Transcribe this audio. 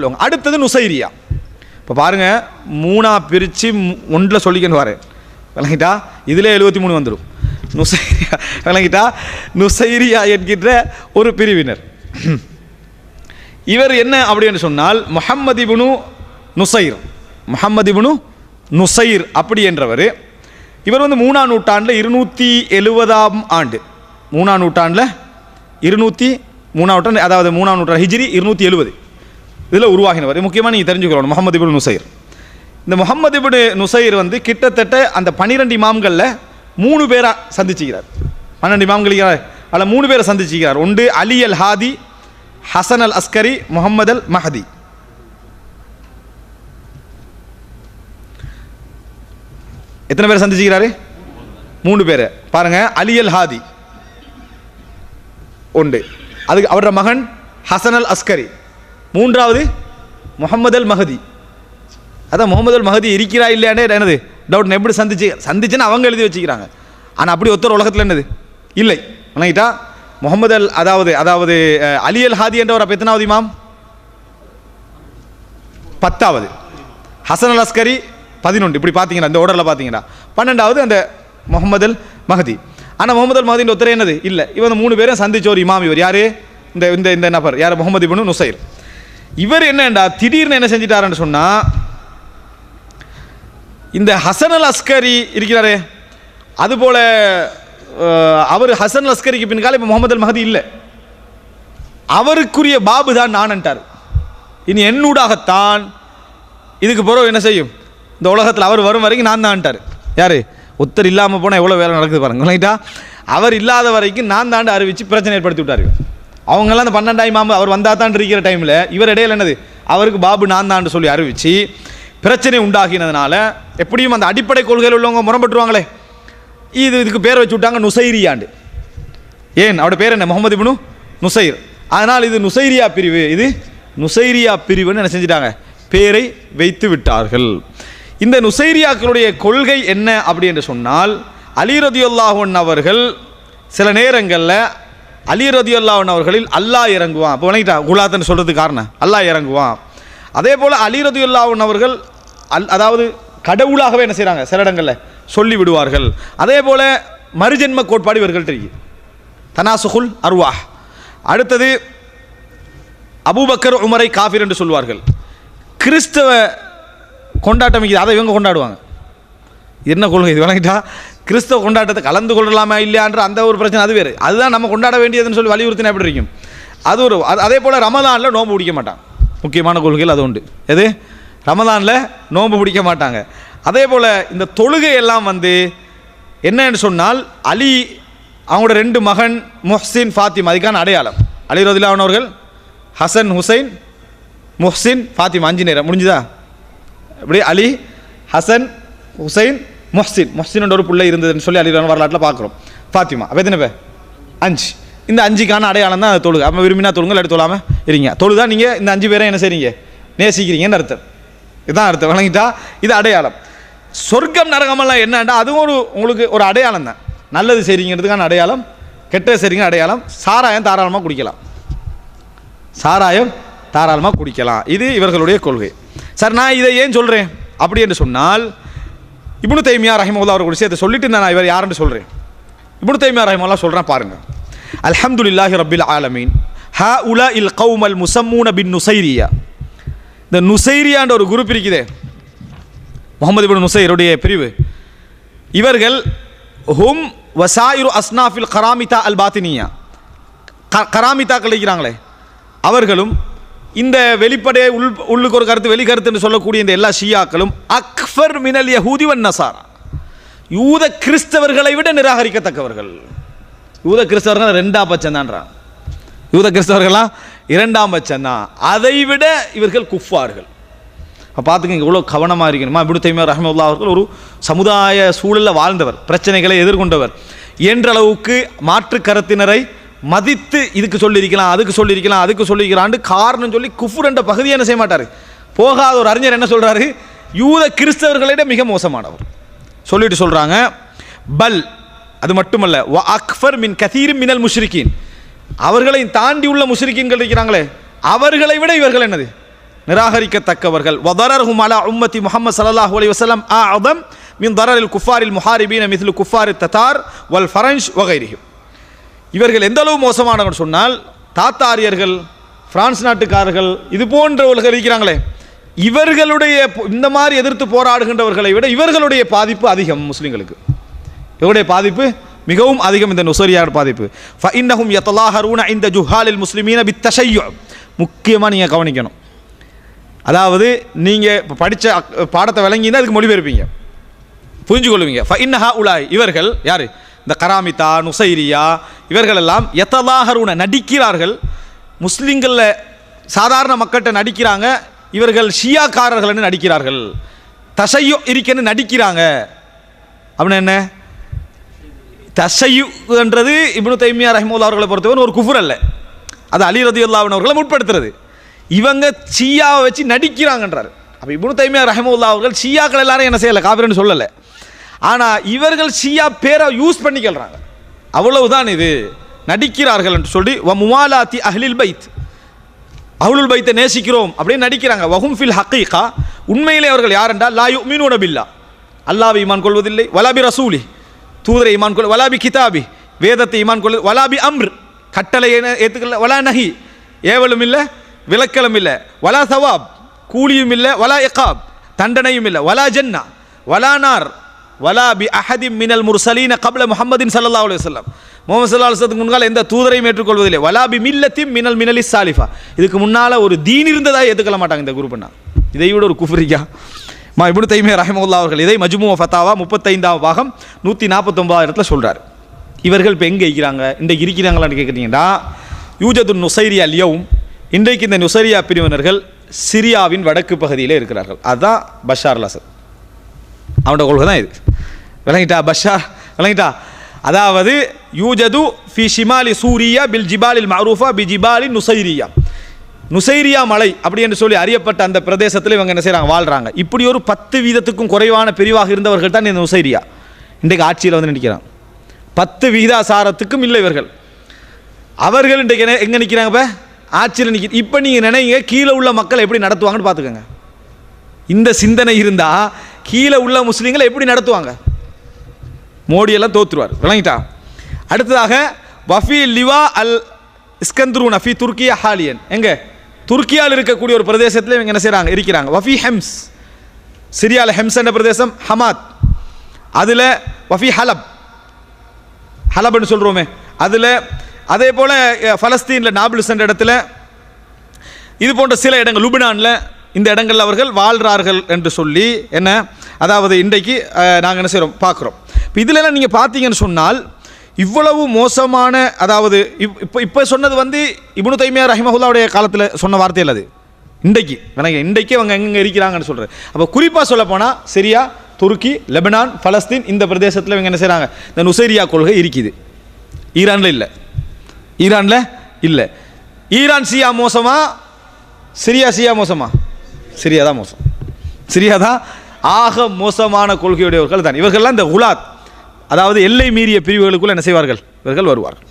உள்ளவங்க அடுத்தது நுசைரியா. இப்போ பாருங்க மூணா பிரித்து ஒன்றில் சொல்லிக்கணும் வரேன் விளங்கிட்டா? இதில் எழுபத்தி மூணு வந்துடும் நுசைரியா. விளங்கிட்டா? நுசைரியா என்கின்ற ஒரு பிரிவினர். இவர் என்ன அப்படின்னு சொன்னால் முஹம்மது நுசைர். முஹம்மது நுசைர் அப்படி என்றவர். இவர் வந்து மூணாம் நூற்றாண்டில் இருநூற்றி எழுபதாம் ஆண்டு. மூணாம் நூற்றாண்டில் இருநூற்றி மூணாம் நூற்றாண்டு அதாவது மூணாம் நூற்றாண்டு ஹிஜிரி இருநூற்றி எழுபது இதில் உருவாகினவர். முக்கியமாக நீங்கள் தெரிஞ்சுக்கிறோம் முகமது இபின் நுசைர். இந்த முகமது இபின் நுசைர் வந்து கிட்டத்தட்ட அந்த பனிரெண்டு இமாம்களில் மூணு பேராக சந்திச்சுக்கிறார். பன்னெண்டு இமாம்களுக்கு அதில் மூணு பேரை சந்திச்சுக்கிறார். ஒன்று Ali al Hadi Hasan al Askari Muhammad al Mahdi. எத்தனை பேர் சந்திச்சுக்கிறாரு? மூணு பேர். பாருங்க அலி அல் ஹாதி. உண்டு அதுக்கு அவரோட மகன் ஹசன் அல் அஸ்கரி. மூன்றாவது முகமது அல் மஹதி. அதான் முகமது அல் மஹதி இருக்கிறா இல்லையானே என்னது? டவுட் எப்படி சந்திச்சு சந்திச்சுன்னு அவங்க எழுதி வச்சுக்கிறாங்க. ஆனால் அப்படி ஒருத்தர் உலகத்தில் என்னது? இல்லை. வணங்கிட்டா முகமது அல் அதாவது அதாவது அலி அல் ஹாதி என்றவர் அப்போ எத்தனாவது இமாம்? பத்தாவது. ஹசன் அல் அஸ்கரி பதினொன்று. இப்படி பார்த்தீங்கன்னா இந்த ஓடரில் பார்த்தீங்கன்னா பன்னெண்டாவது அந்த முகமது அல் மஹதி. ஆனால் முகமது அல் மஹதின் ஒருத்தர் என்னது? இல்லை. இவன் மூணு பேரும் சந்திச்ச ஒரு இமாம் இவர். யார்? இந்த இந்த இந்த நபர். யார்? Muhammad ibn Nusayr. இவர் என்னண்டா? திடீர்னு என்ன செஞ்சிட்டாருன்னு சொன்னால் இந்த ஹசன் அல் அஸ்கரி இருக்கிறாரே அதுபோல் அவர் ஹசன் அல் அஸ்கரிக்கு பின்னால் இப்போ முகமது அல் மஹதி இல்லை. அவருக்குரிய பாபு தான் நான்ட்டார் இனி என்னூடாகத்தான் இதுக்கு பிறகு என்ன செய்யும்? இந்த உலகத்தில் அவர் வரும் வரைக்கும் நான் தான்ட்டார் யார்? ஒத்தர் இல்லாமல் போனால் எவ்வளோ வேலை நடக்குது பாருங்க ரைட்டா அவர் இல்லாத வரைக்கும் நான் தாண்டு அறிவித்து பிரச்சனை ஏற்படுத்தி விட்டார் அவங்கெல்லாம் அந்த பன்னெண்டாயிரம் மாம்பு அவர் வந்தால் தான் இருக்கிற டைமில் இவர் இடையில என்னது? அவருக்கு பாபு நான் தான் சொல்லி அறிவித்து பிரச்சனை உண்டாகினதுனால எப்படியும் அந்த அடிப்படை கொள்கையில் உள்ளவங்க முரம்பட்டுருவாங்களே இது இதுக்கு பேர் வச்சு விட்டாங்க நுசைரியாண்டு. ஏன்? அவட பேர் என்ன? Muhammad ibn Nusayr. அதனால் இது நுசைரியா பிரிவு. இது நுசைரியா பிரிவுன்னு என்ன செஞ்சிட்டாங்க? பேரை வைத்து விட்டார்கள். இந்த நுசைரியாக்களுடைய கொள்கை என்ன அப்படி என்று சொன்னால் அலிரதியுல்லாஹன் அவர்கள் சில நேரங்களில் அலி ரதியுல்லாஹன் அவர்களில் அல்லாஹ் இறங்குவான். இப்போ வணங்கிட்டா? குலாத்தன் சொல்கிறதுக்கு காரணம். அல்லாஹ் இறங்குவான். அதே போல் அலி ரதியுல்லாஹன் அவர்கள் அல் அதாவது கடவுளாகவே என்ன செய்கிறாங்க சில இடங்களில் சொல்லி விடுவார்கள். அதே போல் மறுஜென்ம கோட்பாடு இவர்கள்ட்ட இருக்கு தனாசுகுல் அருவா அடுத்தது அபூபக்கர் உமரை காஃபிர் என்று சொல்வார்கள். கிறிஸ்தவ கொண்டாட்டம் இது அதை இவங்க கொண்டாடுவாங்க. என்ன கொள்கை இது? வழங்கிட்டா கிறிஸ்தவ கொண்டாட்டத்தை கலந்து கொள்ளலாமா இல்லையான்ற அந்த ஒரு பிரச்சனை அது வேறு. அதுதான் நம்ம கொண்டாட வேண்டியதுன்னு சொல்லி வலியுறுத்தினா எப்படி இருக்கும்? அது ஒரு அது- அதே போல் ரமதானில் நோன்பு பிடிக்க மாட்டான் முக்கியமான கொள்கைகள் அது உண்டு. எது? ரமதானில் நோன்பு பிடிக்க மாட்டாங்க. அதே போல் இந்த தொழுகை எல்லாம் வந்து என்னன்னு சொன்னால் அலி அவங்களோட ரெண்டு மகன் முஹ்சின் ஃபாத்திமா அதுக்கான அடையாளம். அலி ரதிலான் அவர்கள் ஹசன் ஹுசைன் முஹ்சின் ஃபாத்திமா அஞ்சு நேரம். முடிஞ்சுதா? இப்படி அலி ஹசன் ஹுசைன் முஹ்சின் முஹ்சின் ஒரு பிள்ளை இருந்ததுன்னு சொல்லி அலி வரலாற்றில் பார்க்குறோம். ஃபாத்திமா அப்போ எத்தனை பேர்? அஞ்சு. இந்த அஞ்சுக்கான அடையாளம் தான் அது தொழுகு. அப்போ விரும்பினா தொழுங்க இல்லாட்டி தொழாமல் இருங்க. தொழுதா நீங்கள் இந்த அஞ்சு பேரை என்ன செய்றீங்க? நேசிக்கிறீங்கன்னு அர்த்தம். இதுதான் அர்த்தம். வழங்கிட்டா இது அடையாளம். சொர்க்கம் நரகமெல்லாம் என்னண்டா? அதுவும் ஒரு உங்களுக்கு ஒரு அடையாளம் தான். நல்லது செய்றீங்கிறதுக்கான அடையாளம் கெட்டது செய்றீங்க அடையாளம் சாராயம் தாராளமாக குடிக்கலாம். சாராயம் தாராளமாக குடிக்கலாம். இது இவர்களுடைய கொள்கை. சார் நான் இதை ஏன் சொல்கிறேன் அப்படி என்று சொன்னால் இப்னு தைமியா ரஹிமவுல்லா அவர்கள் விஷயத்தை சொல்லிட்டு நான் இவர் யாருன்னு சொல்கிறேன் இப்னு தைமியா ரஹிமல்லா சொல்கிறேன் பாருங்க. அல்ஹம்துலில்லாஹி ரபில் ஆலமீன். ஹா உலா இல் கவுமல் முசம்மூன பின் நுசைரியா. இந்த நுசைரியான்ற ஒரு குரூப் இருக்குதே. முகமது பின் நுசைருடைய பிரிவு. இவர்கள் ஹும் வசாயிரு அஸ்னாஃபில் கராமிதா அல் பாத்தினியா. க கழிக்கிறாங்களே அவர்களும் இந்த வெளிப்படைய உள் உள்ளுக்கு ஒரு கருத்து வெளிக்கருத்துன்னு சொல்லக்கூடிய இந்த எல்லா ஷியாக்களும் அக்ஃபர் மினல் யஹூதிவன் நசாரா. யூத கிறிஸ்தவர்களை விட நிராகரிக்கத்தக்கவர்கள். யூத கிறிஸ்தவர்கள் ரெண்டாம் பட்சம் தான்றான் யூத கிறிஸ்தவர்கள்லாம் இரண்டாம் பட்சம் தான் அதை விட இவர்கள் குஃபார்கள் அப்போ பார்த்துக்கங்க இவ்வளோ கவனமாக இருக்கணுமா? இப்படி தைமியா அவர்கள் ஒரு சமுதாய சூழலில் வாழ்ந்தவர் பிரச்சனைகளை எதிர்கொண்டவர். என்றளவுக்கு மாற்று கருத்தினரை மதித்து இதுக்கு சொல்லியிருக்கலாம் அதுக்கு சொல்லியிருக்கலாம் அதுக்கு சொல்லியிருக்கலான்னு காரணம் சொல்லி குஃபுர் என்ற பகுதியை என்ன செய்ய மாட்டார்? போகாத ஒரு அறிஞர் என்ன சொல்கிறாரு யூத கிறிஸ்தவர்களிட மிக மோசமானவர். சொல்லிட்டு சொல்கிறாங்க பல் அது மட்டுமல்ல வ அக்ஃபர் மின் கதீரும் மினல் முஷ்ரிக்கீன் அவர்களை தாண்டி உள்ள முஷ்ரிக்கீன்கள் இருக்கிறாங்களே அவர்களை விட இவர்கள் என்னது? நிராகரிக்கத்தக்கவர்கள். வதரர்ஹும் ஹுமாலா உம்மத்தி முஹம்மது அலி வசலம் ஆ ஆதம் மின் தரரில் குஃபாரில் முஹாரிபீன மிதில் குஃபாரி தத்தார் வல் ஃபரன்ஷ் வகைரிஹிம் இவர்கள் எந்த அளவு மோசமானவர்கள் சொன்னால் தாத்தாரியர்கள் பிரான்ஸ் நாட்டுக்காரர்கள் இது போன்றவர்கள் இருக்கிறாங்களே. இவர்களுடைய இந்த மாதிரி எதிர்த்து போராடுகின்றவர்களை விட இவர்களுடைய பாதிப்பு அதிகம் முஸ்லீம்களுக்கு. இவருடைய பாதிப்பு மிகவும் அதிகம் இந்த நுசரியார் பாதிப்பு. ஃபஇன்னஹும் யத்தலாஹரூன இந்த ஜுஹாலில் முஸ்லிமீன பித்தஷையு முக்கியமாக நீங்கள் கவனிக்கணும். அதாவது நீங்கள் இப்போ படித்த பாடத்தை விளங்கினா அதுக்கு மொழிபெயர்ப்பீங்க. புரிஞ்சு கொள்வீங்க ஃபஇன்னஹா உலாய் இவர்கள் யார்? இந்த கராமிதா நுசைரியா இவர்களெல்லாம் எல்லாம் நடிக்கிறார்கள். முஸ்லீம்களில் சாதாரண மக்கள்கிட்ட நடிக்கிறாங்க இவர்கள் ஷியாக்காரர்கள்னு நடிக்கிறார்கள். தசையு இருக்கன்னு நடிக்கிறாங்க. அப்படின்னு என்ன? தசையுன்றது இப்னு தைமியா ரஹ்மூல்லா அவர்களை பொறுத்தவரை ஒரு குஃபுர் அல்ல. அது அலி ரதியுல்லாவின் அவர்களை முற்படுத்துறது. இவங்க ஷியாவை வச்சு நடிக்கிறாங்கன்றார். அப்போ இப்னு தைமியா ரஹமுல்லா அவர்கள் ஷியாக்கள் எல்லாரும் என்ன செய்யலை? காபிரன்னு சொல்லலை. ஆனால் இவர்கள் ஷியா பேரை யூஸ் பண்ணிக்கிறாங்க அவ்வளவுதான் இது. நடிக்கிறார்கள் என்று சொல்லி வ முவாலாத்தி அஹ்லில் பைத். அஹ்லுல் பைத்தை நேசிக்கிறோம் அப்படின்னு நடிக்கிறாங்க. வஹும் ஃபில் ஹக்கீகா உண்மையிலே அவர்கள் யாரென்றால் லாயு லா யுமினூன பில்லா. அல்லாஹ்வை ஈமான் கொள்வதில்லை. வலாபி ரசூலி. தூதரை ஈமான் கொள் வலாபி கிதாபி. வேதத்தை ஈமான் கொள்வது வலாபி அம்ர். கட்டளை ஏற்றுக்கல வலா நஹி. ஏவலும் இல்லை விளக்கலும் இல்லை. வலா சவாப். கூலியும் இல்லை. வலா எக்காப் தண்டனையும் இல்லை. வலா ஜன்னா. வலா நார். வலா பி அஹதி மினல் முர்சலீன கபல முஹம்மதின் சல்லா அலைஹி வஸல்லம். முகமது சல்லா அலுவலத்துக்கு முன்னால் எந்த தூதரையும் ஏற்றுக்கொள்வதில்லை. வலா பி மில்லத்தின் மினல் மினலி சாலிஃபா. இதுக்கு முன்னால் ஒரு தீன் இருந்ததாக ஏற்றுக்கொள்ள மாட்டாங்க இந்த குரூப்னா இதை விட ஒரு குஃப்ரிக்கா மா இப்படி தைமே ரஹமுல்லா அவர்கள் இதை மஜ்மு ஃபத்தாவா முப்பத்தைந்தாம் பாகம் நூற்றி நாற்பத்தொம்பதாயிரத்தில் சொல்கிறார் இவர்கள் இப்போ எங்கே இருக்கிறாங்க? இன்றைக்கு இருக்கிறாங்களான்னு கேட்குறீங்கன்னா யூஜது நுசைரியா லியவும் இன்றைக்கு இந்த நுசைரியா பிரிவினர்கள் சிரியாவின் வடக்கு பகுதியிலே இருக்கிறார்கள். அதுதான் பஷார் அல் அவனோட கொள்கை தான் இது. விளங்கிட்டா பஷா விளங்கிட்டா? அதாவது யூஜது ஃபி ஷிமாலி சூரியா பில் ஜிபாலில் மரூஃபா பி ஜிபாலி நுசைரியா. நுசைரியா மலை அப்படி என்று சொல்லி அறியப்பட்ட அந்த பிரதேசத்தில் இவங்க என்ன செய்கிறாங்க வாழ்கிறாங்க இப்படி ஒரு பத்து வீதத்துக்கும் குறைவான பிரிவாக இருந்தவர்கள் தான் இந்த நுசைரியா. இன்றைக்கு ஆட்சியில் வந்து நிற்கிறாங்க பத்து விகிதாசாரத்துக்கும் இல்லை இவர்கள். அவர்கள் இன்றைக்கு என்ன எங்கே நிற்கிறாங்க இப்போ? ஆட்சியில் நிற்க இப்போ நீங்கள் நினைங்க கீழே உள்ள மக்களை எப்படி நடத்துவாங்கன்னு பார்த்துக்கோங்க. இந்த சிந்தனை இருந்தால் கீழே உள்ள முஸ்லீம்களை எப்படி நடத்துவாங்க? மோடியெல்லாம் தோத்துருவார். விளங்கிட்டா? அடுத்ததாக வஃபி லிவா அல் இஸ்கந்த்ரூன் அஃபி துர்க்கியா ஹாலியன். எங்கே? துருக்கியால் இருக்கக்கூடிய ஒரு பிரதேசத்தில் இவங்க என்ன செய்கிறாங்க இருக்கிறாங்க. வஃபி ஹெம்ஸ். சிரியாவில் ஹெம்ஸ் என்ற பிரதேசம் ஹமாத். அதில் வஃபி ஹலப். ஹலப்னு சொல்கிறோமே அதில் அதே போல் ஃபலஸ்தீனில் நாபிள்ஸ் என்ற இடத்துல இது போன்ற சில இடங்கள் லுபினானில் இந்த இடங்களில் அவர்கள் வாழ்கிறார்கள் என்று சொல்லி என்ன? அதாவது இன்றைக்கு நாங்கள் என்ன செய்கிறோம் பார்க்குறோம் இப்போ இதிலெல்லாம் நீங்கள் பார்த்தீங்கன்னு சொன்னால் இவ்வளவு மோசமான அதாவது இப் இப்போ இப்போ சொன்னது வந்து இபுனு தைமியா ரஹிமஹுல்லாவுடைய காலத்தில் சொன்ன வார்த்தையில் அது. இன்றைக்கு எனக்கு இன்றைக்கே அவங்க எங்கெங்கே இருக்கிறாங்கன்னு சொல்கிறேன் அப்போ குறிப்பாக சொல்லப்போனால் சிரியா துருக்கி லெபனான் பலஸ்தீன் இந்த பிரதேசத்தில் இவங்க என்ன செய்கிறாங்க இந்த நுசைரியா கொள்கை இருக்குது. ஈரானில் இல்லை. ஈரானில் இல்லை. ஈரான் சியா மோசமா? சிரியா சியா மோசமா? சிரியா தான் மோசம். சிரியா தான் ஆக மோசமான கொள்கையுடையவர்கள் தான். இவர்கள்லாம் இந்த உலாத் அதாவது எல்லை மீறிய பிரிவுகளுக்குள் என்ன செய்வார்கள்? இவர்கள் வருவார்கள்.